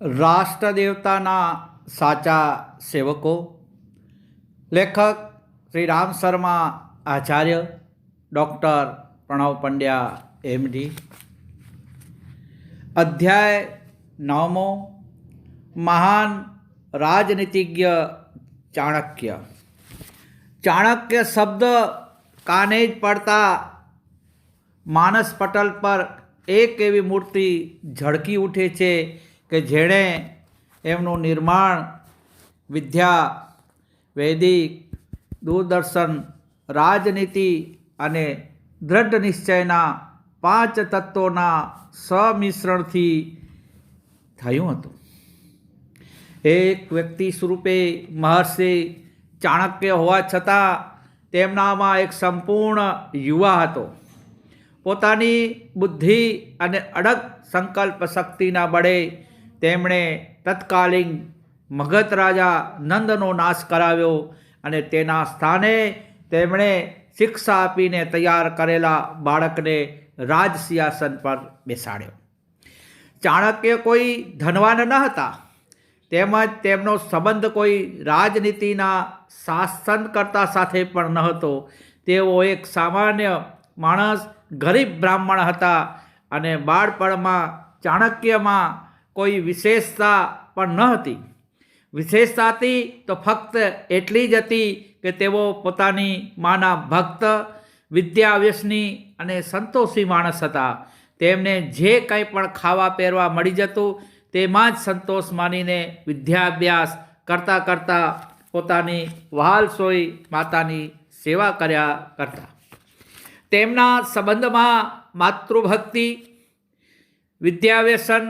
રાષ્ટ્રદેવતાના સાચા સેવકો, લેખક શ્રી રામ શર્મા આચાર્ય, ડૉક્ટર પ્રણવ પંડ્યા, એમડી. અધ્યાય નવમો, મહાન રાજનીતિજ્ઞ ચાણક્ય. ચાણક્ય શબ્દ કાને જ પડતા માનસ પટલ પર એક એવી મૂર્તિ ઝળકી ઉઠે છે કે જેણે એમનું નિર્માણ, વિદ્યા, વૈદિક, દૂરદર્શન, રાજનીતિ અને દૃઢ નિશ્ચયના પાંચ તત્વોના સમિશ્રણથી થયું હતું. એક વ્યક્તિ સ્વરૂપે મહર્ષિ ચાણક્ય હોવા છતાં તેમનામાં એક સંપૂર્ણ યુવા હતો. પોતાની બુદ્ધિ અને અડગ સંકલ્પ શક્તિના બળે તેમણે તત્કાલીન મગધ રાજા નંદનો નાશ કરાવ્યો અને તેના સ્થાને તેમણે શિક્ષા આપીને તૈયાર કરેલા બાળકને રાજ સિંહાસન પર બેસાડ્યો. ચાણક્ય કોઈ ધનવાન ન હતા. તેમજ તેમનો સંબંધ કોઈ રાજનીતિના શાસનકર્તા સાથે પણ ન હતો. તેઓ એક સામાન્ય માણસ, ગરીબ બ્રાહ્મણ હતા અને બાળપણમાં ચાણક્યમાં કોઈ વિશેષતા પણ ન હતી. વિશેષતા હતી તો ફક્ત એટલી જ હતી કે તેઓ પોતાની માના ભક્ત, વિદ્યાવ્યસની અને સંતોષી માણસ હતા. તેમને જે કંઈ પણ ખાવા પહેરવા મળી જતું, તેમાં જ સંતોષ માનીને વિદ્યાભ્યાસ કરતાં કરતાં પોતાની વહાલસોઈ માતાની સેવા કર્યા કરતા. તેમના સંબંધમાં માતૃભક્તિ, વિદ્યાવ્યસન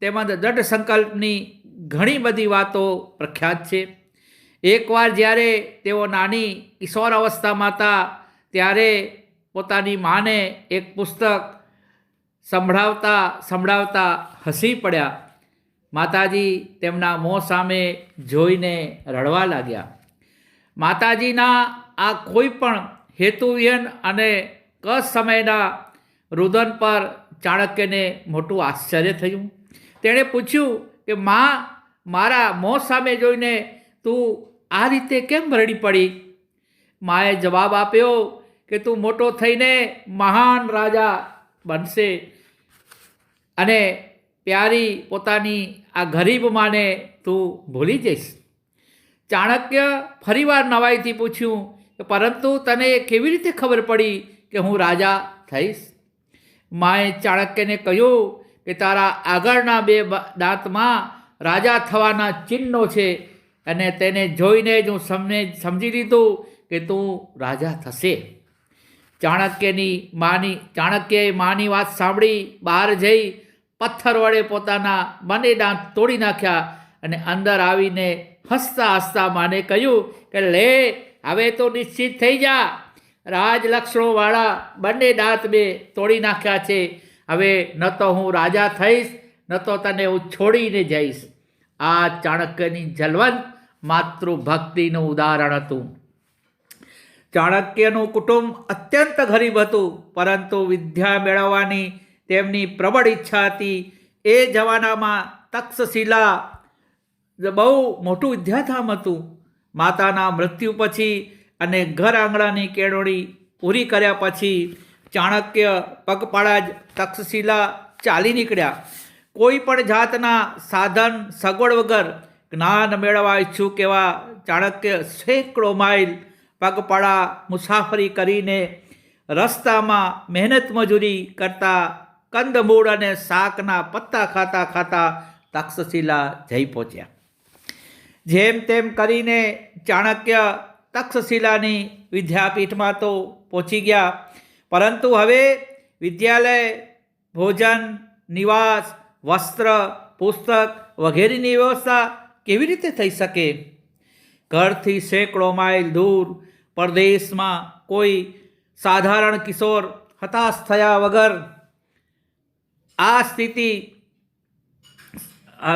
તેમજ દૃઢ સંકલ્પની ઘણી બધી વાતો પ્રખ્યાત છે. એકવાર જ્યારે તેઓ નાની કિશોર અવસ્થામાં હતા ત્યારે પોતાની માને એક પુસ્તક સંભળાવતા સંભળાવતા હસી પડ્યા. માતાજી તેમના મોં સામે જોઈને રડવા લાગ્યા. માતાજીના આ કોઈ પણ હેતુવિહન અને કસ સમયના રુદન પર ચાણક્યને મોટું આશ્ચર્ય થયું. તેણે પૂછ્યું કે, માં, મારા મોં સામે જોઈને તું આ રીતે કેમ રડી પડી? માએ જવાબ આપ્યો કે, તું મોટો થઈને મહાન રાજા બનશે અને પ્યારી પોતાની આ ગરીબ માને તું ભૂલી જઈશ. ચાણક્ય ફરીવાર નવાઈથી પૂછ્યું કે, પરંતુ તને કેવી રીતે ખબર પડી કે હું રાજા થઈશ? માએ ચાણક્યને કહ્યું કે તારા આગળના બે દાંતમાં રાજા થવાના ચિહ્નો છે અને તેને જોઈને જ હું સમને સમજી લીધું કે તું રાજા થશે. ચાણક્યની માની, ચાણક્યએ માની વાત સાંભળી, બહાર જઈ પથ્થર વડે પોતાના બંને દાંત તોડી નાખ્યા અને અંદર આવીને હસતા હસતા માને કહ્યું કે, લે, હવે તો નિશ્ચિત થઈ જા. રાજલક્ષણોવાળા બંને દાંત બે તોડી નાખ્યા છે. હવે ન તો હું રાજા થઈશ, ન તો તને હું છોડીને જઈશ. આ ચાણક્યની જલવંત માતૃભક્તિનું ઉદાહરણ હતું. ચાણક્યનું કુટુંબ અત્યંત ગરીબ હતું, પરંતુ વિદ્યા મેળવવાની તેમની પ્રબળ ઈચ્છા હતી. એ જમાનામાં તક્ષશિલા બહુ મોટું વિદ્યાધામ હતું. માતાના મૃત્યુ પછી અને ઘર આંગણાની કેળવણી પૂરી કર્યા પછી ચાણક્ય, પગપાળા જ તક્ષશિલા ચાલી નીકળ્યા. કોઈ પણ જાતના સાધન સગવડ વગર જ્ઞાન મેળવવા ઈચ્છુક એવા ચાણક્ય સેંકડો માઇલ પગપાળા મુસાફરી કરીને રસ્તામાં મહેનત મજૂરી કરતા કંદમૂળ અને શાકના પત્તા ખાતા ખાતા તક્ષશિલા જઈ પહોંચ્યા. જેમ તેમ કરીને ચાણક્ય તક્ષશિલાની વિદ્યાપીઠમાં તો પહોંચી ગયા. પરંતુ હવે વિદ્યાલય, ભોજન, નિવાસ, વસ્ત્ર, પુસ્તક વગેરેની વ્યવસ્થા કેવી રીતે થઈ શકે? ઘરથી સેંકડો માઇલ દૂર, પરદેશમાં કોઈ સાધારણ કિશોર હતાશ થયા વગર આ સ્થિતિ,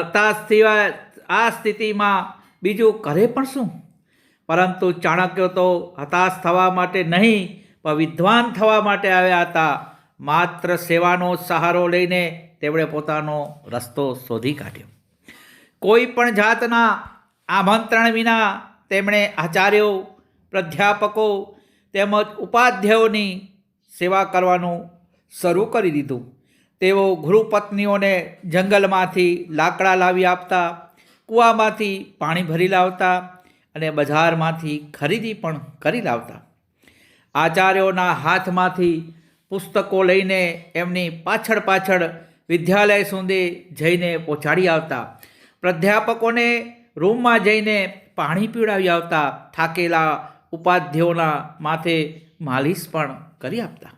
હતાશ સિવાય આ સ્થિતિમાં બીજું કરે પણ શું? પરંતુ ચાણક્ય તો હતાશ થવા માટે નહીં વિદ્વાન થવા માટે આવ્યા હતા. માત્ર સેવાનો સહારો લઈને તેમણે પોતાનો રસ્તો શોધી કાઢ્યો. કોઈ પણ જાતના આમંત્રણ વિના તેમણે આચાર્યો, પ્રાધ્યાપકો તેમજ ઉપાધ્યાયોની સેવા કરવાનું શરૂ કરી દીધું. તેઓ ગુરુપત્નીઓને જંગલમાંથી લાકડા લાવી આપતા, કૂવામાંથી પાણી ભરી લાવતા અને બજારમાંથી ખરીદી પણ કરી લાવતા. આચાર્યોના હાથમાંથી પુસ્તકો લઈને એમની પાછળ પાછળ વિદ્યાલય સુધી જઈને પહોંચાડી આવતા. પ્રાધ્યાપકોને રૂમમાં જઈને પાણી પીવડાવી આવતા, થાકેલા ઉપાધ્યાયોના માથે માલિશ પણ કરી આપતા.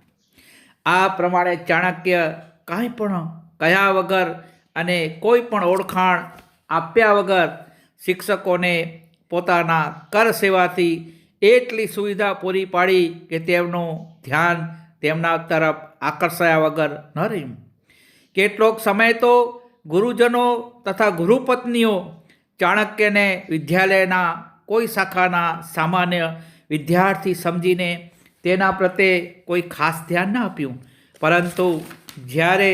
આ પ્રમાણે ચાણક્ય કાંઈ પણ કયા વગર અને કોઈ પણ ઓળખાણ આપ્યા વગર શિક્ષકોને પોતાના કર સેવાથી એટલી સુવિધા પૂરી પાડી કે તેમનું ધ્યાન તેમના તરફ આકર્ષાયા વગર ન રહ્યું. કેટલોક સમય તો ગુરુજનો તથા ગુરુપત્નીઓ ચાણક્યને વિદ્યાલયના કોઈ શાખાના સામાન્ય વિદ્યાર્થી સમજીને તેના પ્રત્યે કોઈ ખાસ ધ્યાન ન આપ્યું. પરંતુ જ્યારે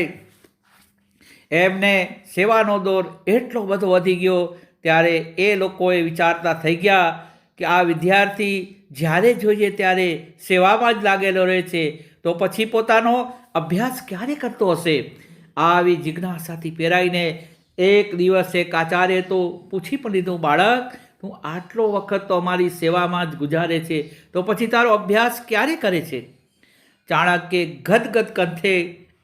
એમને સેવાનો દોર એટલો બધો વધી ગયો, ત્યારે એ લોકોએ વિચારતા થઈ ગયા કે આ વિદ્યાર્થી જ્યારે જોઈએ ત્યારે સેવામાં જ લાગેલો રહે છે, તો પછી પોતાનો અભ્યાસ ક્યારે કરતો હશે? આવી જિજ્ઞાસાથી પહેરાઈને એક દિવસ એક તો પૂછી પણ લીધું, બાળક, તું આટલો વખત તો અમારી સેવામાં જ ગુજારે છે, તો પછી તારો અભ્યાસ ક્યારે કરે છે? ચાણક્ય ગદગદ કંઠે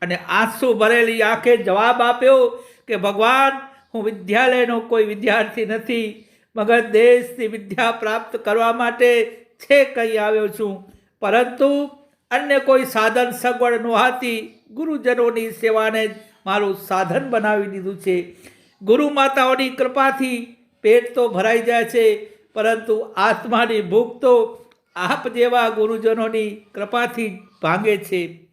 અને આંસુ ભરેલી આંખે જવાબ આપ્યો કે, ભગવાન, હું વિદ્યાલયનો કોઈ વિદ્યાર્થી નથી મગર દેશથી વિદ્યા પ્રાપ્ત કરવા માટે છે કહી આવ્યો છું. પરંતુ અન્ય કોઈ સાધન સગવડ નહોતી. ગુરુજનોની સેવાને મારું સાધન બનાવી દીધું છે. ગુરુ માતાઓની કૃપાથી પેટ તો ભરાઈ જાય છે, પરંતુ આત્માની ભૂખ તો આપ જેવા ગુરુજનોની કૃપાથી ભાંગે છે.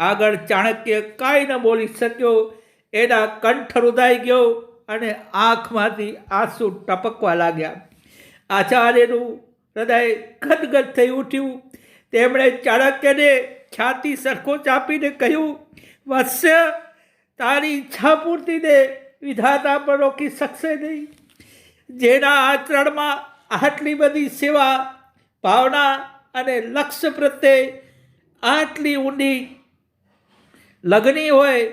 આગળ ચાણક્ય કાંઈ ન બોલી શક્યો. એના કંઠ રૂદાઈ ગયો. અને આંખમાંથી આંસુ ટપકવા લાગ્યા. આચાર્યનું હૃદય ગદગદ થઈ ઉઠ્યું. તેમણે ચાણક્યને છાતી સરખો ચાપીને કહ્યું, વત્સ્ય, તારી ઈચ્છા પૂર્તિને વિધાતા પણ રોકી શકશે નહીં. જેના આચરણમાં આટલી બધી સેવા, ભાવના અને લક્ષ્ય પ્રત્યે આટલી ઊંડી લગની હોય,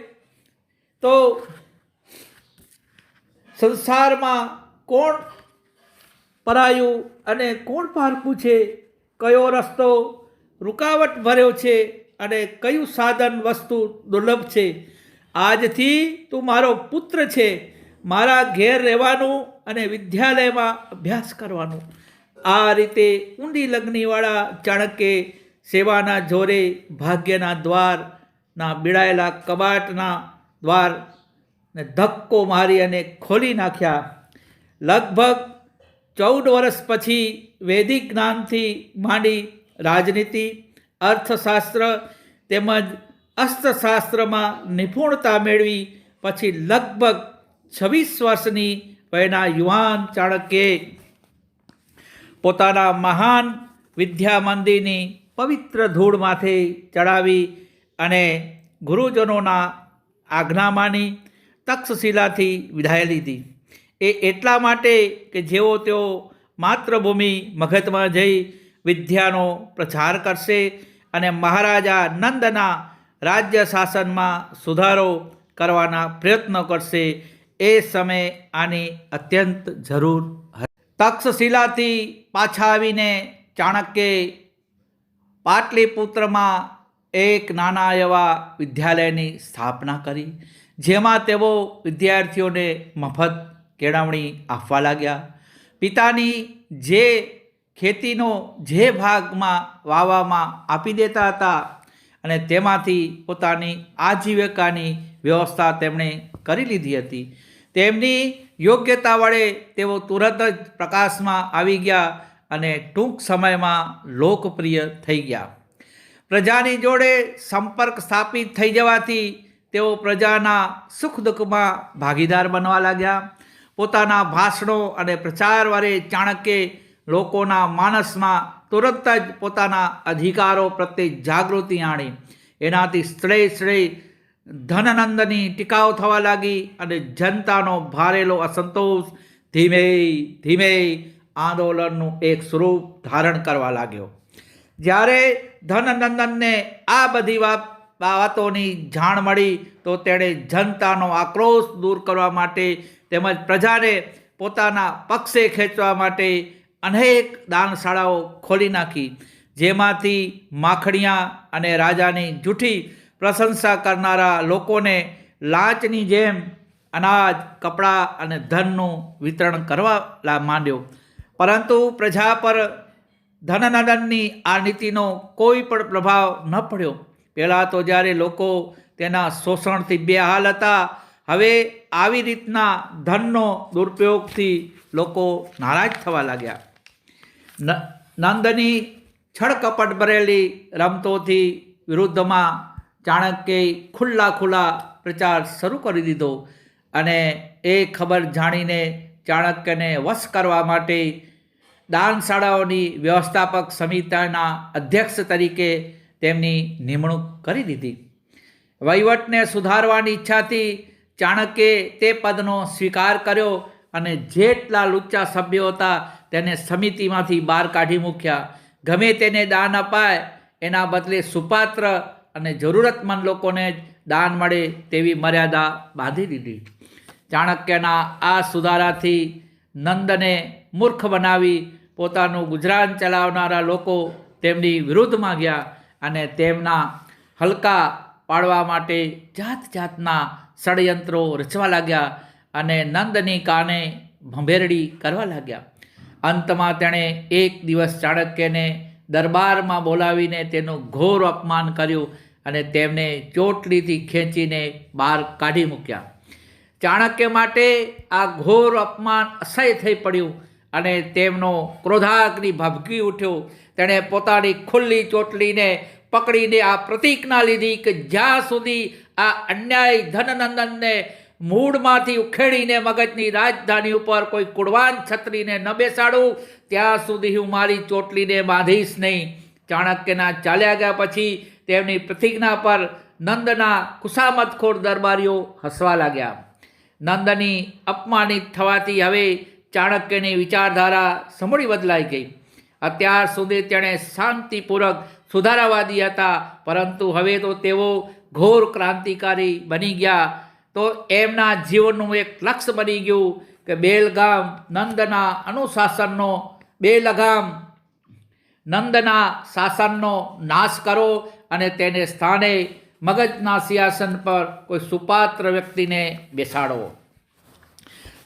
તો સંસારમાં કોણ પરાયું અને કોણ પારખું છે? કયો રસ્તો રૂકાવટ ભર્યો છે અને કયું સાધન વસ્તુ દુર્લભ છે? આજથી તું મારો પુત્ર છે. મારા ઘેર રહેવાનું અને વિદ્યાલયમાં અભ્યાસ કરવાનું. આ રીતે ઊંડી લગ્નીવાળા ચાણક્ય સેવાના જોરે, ભાગ્યના દ્વારના બીડાયેલા કબાટના દ્વાર ને ધક્કો મારી અને ખોલી નાખ્યા. લગભગ ચૌદ વર્ષ પછી વૈદિક જ્ઞાનથી માંડી રાજનીતિ, અર્થશાસ્ત્ર તેમજ અસ્ત્રશાસ્ત્રમાં નિપુણતા મેળવી પછી લગભગ છવ્વીસ વર્ષની વયના યુવાન ચાણક્યે પોતાના મહાન વિદ્યા મંદિરની પવિત્ર ધૂળ માથે ચડાવી અને ગુરુજનોના આજ્ઞા માની તક્ષશિલાથી વિદાય લીધી એ એટલા માટે કે જેઓ તેઓ માતૃભૂમિ મગધમાં જઈ વિદ્યાનો પ્રચાર કરશે અને મહારાજા નંદના રાજ્ય શાસનમાં સુધારો કરવાના પ્રયત્નો કરશે, એ સમયે આની અત્યંત જરૂર તક્ષશિલાથી પાછા આવીને ચાણક્યે પાટલીપુત્રમાં એક નાના એવા વિદ્યાલયની સ્થાપના કરી. જેમાં તેઓ વિદ્યાર્થીઓને મફત કેળવણી આપવા લાગ્યા. પિતાની જે ખેતીનો જે ભાગમાં વાવામાં આપી દેતા હતા અને તેમાંથી પોતાની આજીવિકાની વ્યવસ્થા તેમણે કરી લીધી હતી. તેમની યોગ્યતા વડે તેઓ તુરંત જ પ્રકાશમાં આવી ગયા અને ટૂંક સમયમાં લોકપ્રિય થઈ ગયા. પ્રજાની જોડે સંપર્ક સ્થાપિત થઈ જવાથી તેઓ પ્રજાના સુખ દુઃખમાં ભાગીદાર બનવા લાગ્યા. પોતાના ભાષણો અને પ્રચાર વડે ચાણક્ય લોકોના માનસમાં તુરંત જ પોતાના અધિકારો પ્રત્યે જાગૃતિ આણી. એનાથી શ્રેય શ્રેય ધનનંદની ટીકાઓ થવા લાગી અને જનતાનો ભારેલો અસંતોષ ધીમે ધીમે આંદોલનનું એક સ્વરૂપ ધારણ કરવા લાગ્યો. જ્યારે ધનનંદનને આ બધી વાત વાતોની જાણ મળી તો તેણે જનતાનો આક્રોશ દૂર કરવા માટે તેમજ પ્રજાને પોતાના પક્ષે ખેંચવા માટે અનેક દાનશાળાઓ ખોલી નાખી. જેમાંથી માખણિયા અને રાજાની જૂઠી પ્રશંસા કરનારા લોકોને લાંચની જેમ અનાજ, કપડાં અને ધનનું વિતરણ કરવા માંડ્યો. પરંતુ પ્રજા પર ધનનંદનની આ નીતિનો કોઈ પણ પ્રભાવ ન પડ્યો. પહેલાં તો જ્યારે લોકો તેના શોષણથી બેહાલ હતા, હવે આવી રીતના ધનનો દુરુપયોગથી લોકો નારાજ થવા લાગ્યા. નંદની છળકપટ ભરેલી રમતોથી વિરુદ્ધમાં ચાણક્યે ખુલ્લા ખુલ્લા પ્રચાર શરૂ કરી દીધો અને એ ખબર જાણીને ચાણક્યને વશ કરવા માટે દાનશાળાઓની વ્યવસ્થાપક સમિતિના અધ્યક્ષ તરીકે તેમની નિમણૂક કરી દીધી. વહીવટને સુધારવાની ઈચ્છાથી ચાણક્યે તે પદનો સ્વીકાર કર્યો અને જેટલા લુચ્ચા સભ્યો હતા તેને સમિતિમાંથી બહાર કાઢી મૂક્યા. ગમે તેને દાન અપાય, એના બદલે સુપાત્ર અને જરૂરતમંદ લોકોને જ દાન મળે તેવી મર્યાદા બાંધી દીધી. ચાણક્યના આ સુધારાથી નંદને મૂર્ખ બનાવી પોતાનું ગુજરાન ચલાવનારા લોકો તેમની વિરુદ્ધમાં ગયા અને તેમના હલકા પાડવા માટે જાત જાતના ષડયંત્રો રચવા લાગ્યા અને નંદની કાને ભંભેરડી કરવા લાગ્યા. અંતમાં તેણે એક દિવસ ચાણક્યને દરબારમાં બોલાવીને તેનું ઘોર અપમાન કર્યું અને તેમને ચોટલીથી ખેંચીને બહાર કાઢી મૂક્યા. ચાણક્ય માટે આ ઘોર અપમાન અસહ્ય થઈ પડ્યું અને તેમનો ક્રોધાગ્નિ ભભકી ઉઠ્યો. તેણે પોતાની ખુલ્લી ચોટલીને પકડીને આ પ્રતિજ્ઞા લીધી કે જ્યાં સુધી આ અન્યાય ધનનંદનને મૂળમાંથી ઉખેડીને મગજની રાજધાની ઉપર કોઈ કુડવાન છત્રીને ન બેસાડું, ત્યાં સુધી હું મારી ચોટલીને બાંધીશ નહીં. ચાણક્યના ચાલ્યા ગયા પછી તેમની પ્રતિજ્ઞા પર નંદના કુસામતખોર દરબારીઓ હસવા લાગ્યા. નંદની અપમાનિત થવાથી હવે ચાણક્યની વિચારધારા સમૂળી બદલાઈ ગઈ. અત્યાર સુધી તેણે શાંતિપૂર્વક સુધારાવાદી હતા. પરંતુ હવે તો તેઓ ઘોર ક્રાંતિકારી બની ગયા. તો એમના જીવનનું એક લક્ષ્ય બની ગયું કે બેલગામ નંદના અનુશાસનનો બેલગામ નંદના શાસનનો નાશ કરો અને તેને સ્થાને મગજના સિંહાસન પર કોઈ સુપાત્ર વ્યક્તિને બેસાડો.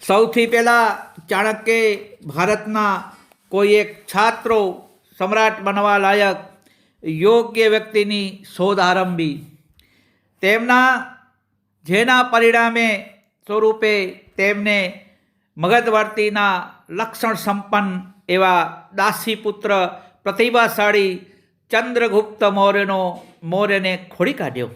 સૌથી પહેલાં ચાણક્યે ભારતના કોઈ એક છાત્રો સમ્રાટ બનવા લાયક યોગ્ય વ્યક્તિની શોધ આરંભી. તેમના, જેના પરિણામે સ્વરૂપે તેમને મગધવર્તીના લક્ષણ સંપન્ન એવા દાસીપુત્ર પ્રતિભાશાળી ચંદ્રગુપ્ત મૌર્યનો, મૌર્યને ખોડી કાઢ્યો.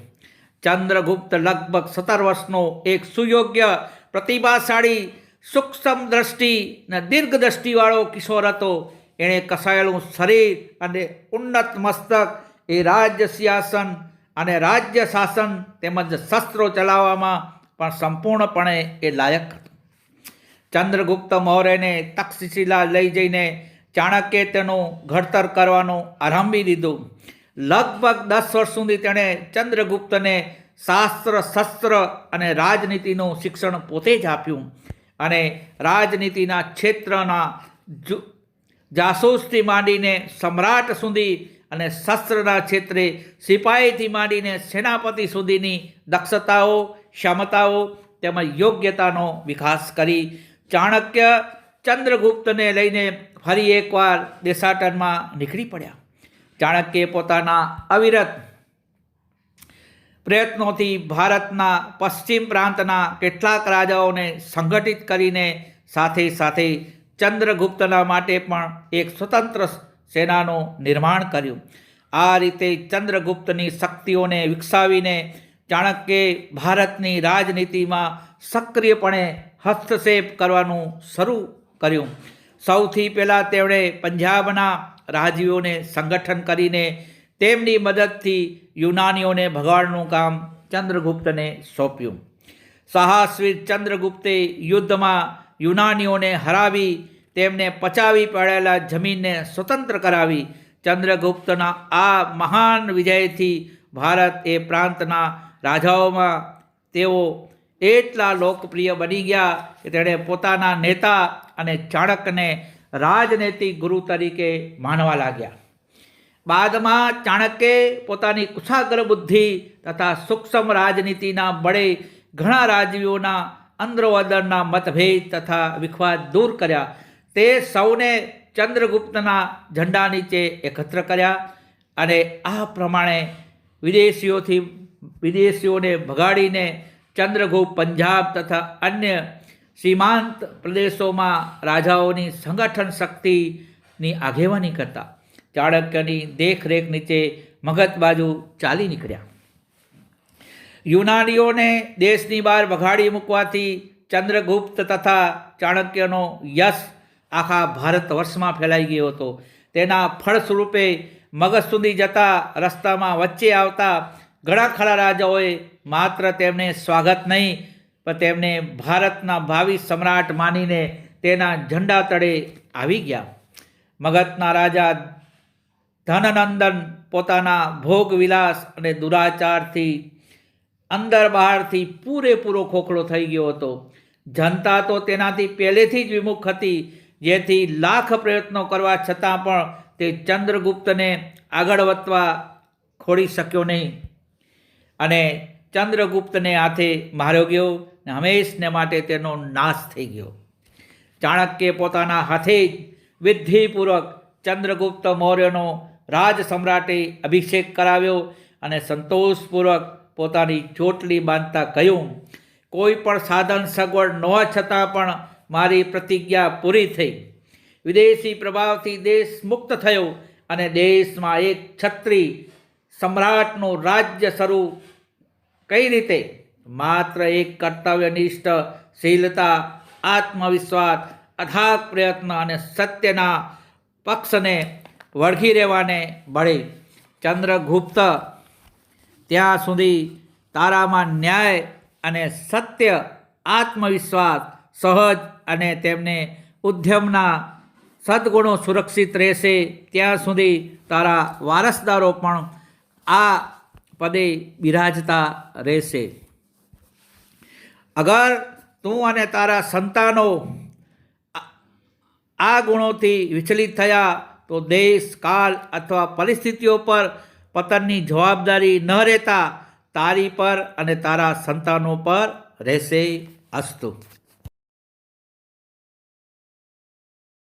ચંદ્રગુપ્ત લગભગ સત્તર વર્ષનો એક સુયોગ્ય પ્રતિભાશાળી સૂક્ષ્મ દ્રષ્ટિ અને દીર્ઘ દ્રષ્ટિવાળો કિશોર હતો. એણે કસાયેલું શરીર અને ઉન્નત મસ્તક એ રાજ્ય સિંહાસન અને રાજ્ય શાસન તેમજ શસ્ત્રો ચલાવવામાં પણ સંપૂર્ણપણે એ લાયક હતું. ચંદ્રગુપ્ત મૌર્યને તક્ષશિલા લઈ જઈને ચાણક્ય તેનું ઘડતર કરવાનું આરંભી દીધું. લગભગ દસ વર્ષ સુધી તેણે ચંદ્રગુપ્તને શાસ્ત્ર, શસ્ત્ર અને રાજનીતિનું શિક્ષણ પોતે જ આપ્યું અને રાજનીતિના ક્ષેત્રના જાસૂસથી માંડીને સમ્રાટ સુધી અને શસ્ત્રના ક્ષેત્રે સિપાહીથી માંડીને સેનાપતિ સુધીની દક્ષતાઓ, ક્ષમતાઓ તેમજ યોગ્યતાનો વિકાસ કરી. ચાણક્ય ચંદ્રગુપ્તને લઈને ફરી એકવાર દેશાટનમાં નીકળી પડ્યા. ચાણક્યે પોતાના અવિરત પ્રયત્નોથી ભારતના પશ્ચિમ પ્રાંતના કેટલાક રાજાઓને સંગઠિત કરીને સાથે સાથે ચંદ્રગુપ્તના માટે પણ એક સ્વતંત્ર સેનાનું નિર્માણ કર્યું. આ રીતે ચંદ્રગુપ્તની શક્તિઓને વિકસાવીને ચાણક્યે ભારતની રાજનીતિમાં સક્રિયપણે હસ્તક્ષેપ કરવાનું શરૂ કર્યું. સૌથી પહેલાં તેમણે પંજાબના રાજવીઓને સંગઠન કરીને તેમની મદદથી યુનાનીઓને ભગાડવાનું કામ ચંદ્રગુપ્તને સોંપ્યું. સાહસવીર ચંદ્રગુપ્તે યુદ્ધમાં યુનાનીઓને હરાવી, તેમને પચાવી પડેલા જમીનને સ્વતંત્ર કરાવી, ચંદ્રગુપ્તના આ મહાન વિજયથી ભારત એ પ્રાંતના રાજાઓમાં તેઓ એટલા લોકપ્રિય બની ગયા કે તેણે પોતાના નેતા અને ચાણક્યને રાજનૈતિક ગુરુ તરીકે માનવા લાગ્યા. બાદમાં ચાણક્યે પોતાની કુશાગ્ર બુદ્ધિ તથા સૂક્ષ્મ રાજનીતિના બળે ઘણા રાજવીઓના અંદરોઅંદરના મતભેદ તથા વિખવાદ દૂર કર્યા. તે સૌને ચંદ્રગુપ્તના ઝંડા નીચે એકત્ર કર્યા અને આ પ્રમાણે વિદેશીઓથી વિદેશીઓને ભગાડીને ચંદ્રગુપ્ત પંજાબ તથા અન્ય સીમાંત પ્રદેશોમાં રાજાઓની સંગઠન શક્તિની આગેવાની કરતા. ચાણક્યની દેખરેખ નીચે મગધ બાજુ ચાલી નીકળ્યા. યુનાનીઓને દેશની બહાર વઘાડી મૂકવાથી ચંદ્રગુપ્ત તથા ચાણક્યનો યશ આખા ભારત વર્ષમાં ફેલાઈ ગયો હતો. તેના ફળ સ્વરૂપે મગધ સુધી જતા રસ્તામાં વચ્ચે આવતા ઘણા ખરા રાજાઓએ માત્ર તેમને સ્વાગત નહીં, પણ તેમને ભારતના ભાવિ સમ્રાટ માનીને તેના ઝંડા તળે આવી ગયા. મગધના રાજા ધનનંદન પોતાના ભોગ વિલાસ અને દુરાચારથી અંદર બહારથી પૂરેપૂરો ખોખલો થઈ ગયો હતો. જનતા તો તેનાથી પહેલેથી જ વિમુખ હતી, જેથી લાખ પ્રયત્નો કરવા છતાં પણ તે ચંદ્રગુપ્તને આગળ વધવા ખોડી શક્યો નહીં. અને ચંદ્રગુપ્તને હાથે માર્યો ગયો ને હંમેશને માટે તેનો નાશ થઈ ગયો. ચાણક્યે પોતાના હાથે જ વિધિપૂર્વક ચંદ્રગુપ્ત મૌર્યનો રાજ સમ્રાટે અભિષેક કરાવ્યો અને સંતોષપૂર્વક પોતાની ચોટલી બાંધતા કહ્યું, કોઈ પણ સાધન સગવડ ન છતાં પણ મારી પ્રતિજ્ઞા પૂરી થઈ. વિદેશી પ્રભાવથી દેશ મુક્ત થયો અને દેશમાં એક છત્રી સમ્રાટનું રાજ્ય શરૂ કઈ રીતે? માત્ર એક કર્તવ્યનિષ્ઠ, શીલતા, આત્મવિશ્વાસ, અથાગ પ્રયત્ન અને સત્યના પક્ષને વળગી રહેવાને ભળી ચંદ્રગુપ્ત ત્યાં સુધી તારામાં ન્યાય અને સત્ય, આત્મવિશ્વાસ, સહજ અને તેમને ઉદ્યમના સદગુણો સુરક્ષિત રહેશે. ત્યાં સુધી તારા વારસદારો પણ આ પદે બિરાજતા રહેશે. અગર તું અને તારા સંતાનો આ- ગુણોથી વિચલિત થયા, તો દેશ કાળ અથવા પરિસ્થિતિઓ પર પતનની જવાબદારી ન રહેતા તારી પર અને તારા સંતાનો પર રહેશે અસ્તુ.